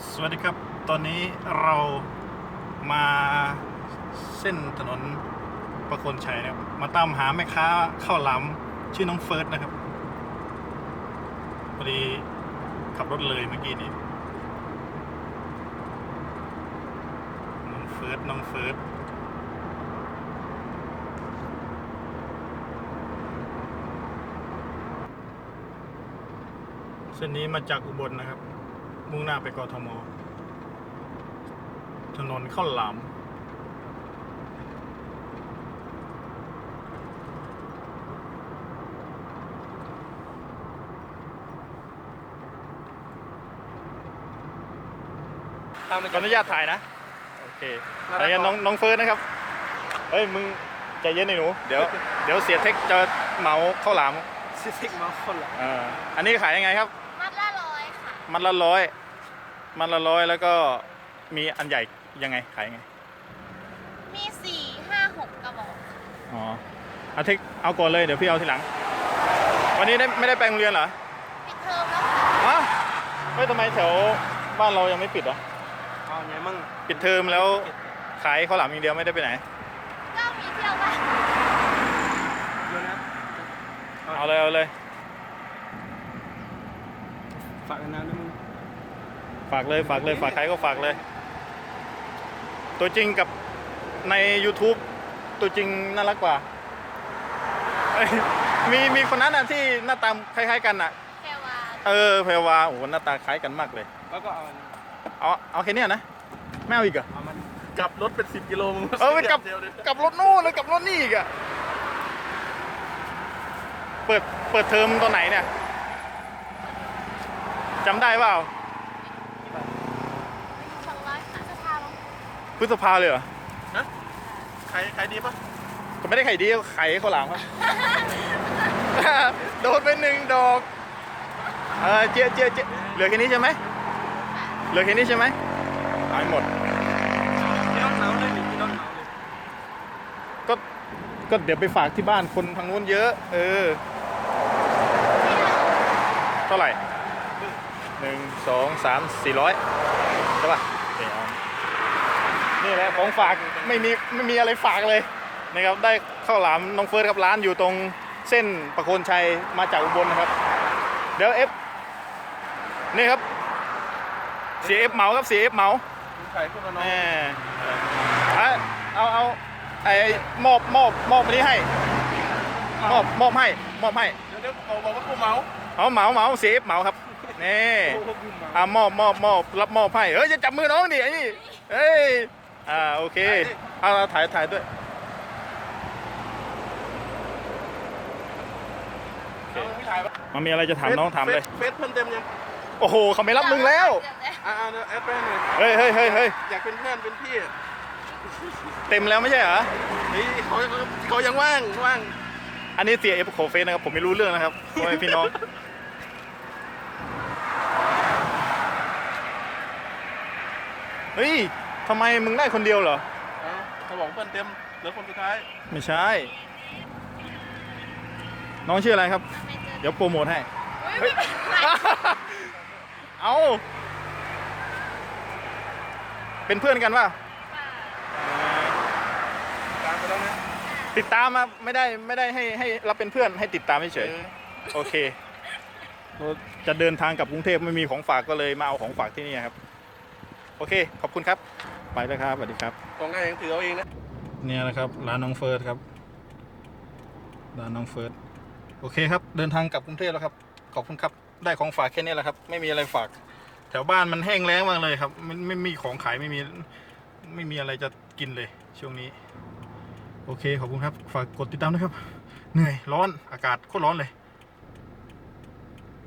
สวัสดีครับ ตอนนี้เรามาเส้นถนนประโคนชัยนะครับ มาตามหาแม่ค้าข้าวหลามชื่อน้องเฟิร์สนะครับ พอดีขับรถเลยเมื่อกี้นี้ น้องเฟิร์ส น้องเฟิร์สเส้นนี้มาจากอุบลนะครับ มุ่งหน้าไปกทม ถนนข้าวหลามตามไปขออนุญาตถ่ายนะ โอเคถ่ายกันน้องน้องเฟิร์สนะครับ เฮ้ย มึงใจเย็นหน่อยหนู เดี๋ยว เดี๋ยวเสียเทคจะเหมาข้าวหลามซิซิกมาคนละอ่าอันนี้ขายยังไงครับ มัดละร้อยค่ะ มันละร้อย มันละร้อยแล้วก็มีอันใหญ่ยังไงขายยังไง มีสี่ห้าหกกระบอกอ๋อเอาเทคเอาก่อนเลยเดี๋ยวพี่เอาทีหลัง วันนี้ได้ไม่ได้ไปโรงเรียนเหรอปิดเทอมแล้วค่ะฮะเฮ้ยทำไมแถวบ้านเรายังไม่ปิดอะเอาไงมั่งปิดเทอมแล้วขายข้าวหลามอย่างเดียวไม่ได้ไปไหน ก็มีเที่ยวบ้าน เดี๋ยวนะ เอาเลยเอาเลย ฝากกันนานด้วยมึง ฝากเลยฝากเลยฝากใครก็ฝากเลย ตัวจริงกับใน YouTube ตัวจริงน่ารักกว่าเอ้ยมีมีคนนั้นอะที่หน้าตาคล้ายๆกันอะแค่ว่าเออเพรวาโอ้โหหน้าตาคล้ายกันมากเลย แล้วก็เอาอันนี้เอาเอาแค่เนี้ยนะไม่เอาอีกเหรอ เอามันกลับรถเป็นสิบกิโลมึงเออไปกลับเดียวเลยกลับรถนู่นเลยกลับรถนี่อีกอะเปิดเปิดเทอมตอนไหนเนี่ยจำได้เปล่า สองร้อยค่ะจะพาลง พฤษภาเลยเหรอ ขายขายดีปะก็ไม่ได้ไข่ดีไข่ข้าวหลามครับ โดนไปหนึ่งดอกเออเจี๊ยเจี๊ยเจี๊ยเหลือแค่นี้ใช่ไหมเหลือแค่นี้ใช่ไหมหายหมด พี่น้องหนาวเลยนี่พี่น้องหนาวเลยก็ก็เดี๋ยวไปฝากที่บ้านคนทางนู้นเยอะ เออ เท่าไหร่หนึ่งสองสามสี่ร้อยใช่ป่ะโอเคเอา นี่แหละของฝากไม่มีไม่มีอะไรฝากเลยนะครับได้ข้าวหลามน้องเฟิร์สครับร้านอยู่ตรงเส้นประโคนชัยมาจากอุบลนะครับ เดี๋ยวเอฟนี่ครับเสียเอฟเหมาครับเสียเอฟเหมามึงขายพวกน้องแหมอะเอาเอาไอ้มอบมอบมอบอันนี้ให้มอบมอบให้มอบให้เดี๋ยวเดี๋ยวเขาบอกว่ากูเมาเอาเหมาเหมาเสียเอฟเหมาครับนี่โอ้โหกูเมาอ่ามอบมอบมอบรับมอบให้เอ้ยจะจับมือน้องดิไอ้นี่เอ้ย อ่าโอเคเอาเอาถ่ายถ่ายด้วยโอเคเอาไม่ถ่ายปะมันมีอะไรจะถามน้องถามเลยฟซเฟซเพิ่มเต็มยังโอ้โหเขาไม่รับมึงแล้วอ่าแอดไปหน่อยเฮ้ยเฮ้ยเฮ้ยเฮ้ยอยากเป็นเพื่อนเป็นพี่อะเต็มแล้วไม่ใช่เหรอเฮ้ยเขาเขายังว่างว่าง อันนี้เสียเอฟโคเฟสนะครับผมไม่รู้เรื่องนะครับพ่อแม่พี่น้องเฮ้ย ทำไมมึงได้คนเดียวเหรอ เอาเขาบอกเพื่อนเต็มเหลือคนสุดท้ายไม่ใช่ น้องชื่ออะไรครับ เดี๋ยวโปรโมทให้ไม่เป็นไรเอาเป็นเพื่อนกันป่ะตามไปแล้วนะติดตามมาไม่ได้ไม่ได้ให้ให้เราเป็นเพื่อนให้ติดตามเฉยเออๆโอเคเราจะเดินทางกลับกรุงเทพไม่มีของฝากก็เลยมาเอาของฝากที่นี่ครับ โอเค ขอบคุณครับ ไปแล้วครับสวัสดีครับของง่ายยังถือเอาเองนะ เนี่ยนะครับ ร้านน้องเฟิร์สครับ ร้านน้องเฟิร์สโอเคครับ เดินทางกลับกรุงเทพแล้วครับ ขอบคุณครับ ได้ของฝากแค่นี้แหละครับ ไม่มีอะไรฝาก แถวบ้านมันแห้งแล้งมากเลยครับไม่ไม่มีของขายไม่มี ไม่มีอะไรจะกินเลย ช่วงนี้ โอเค ขอบคุณครับ ฝากกดติดตามด้วยครับ เหนื่อย ร้อน อากาศโคตรร้อนเลย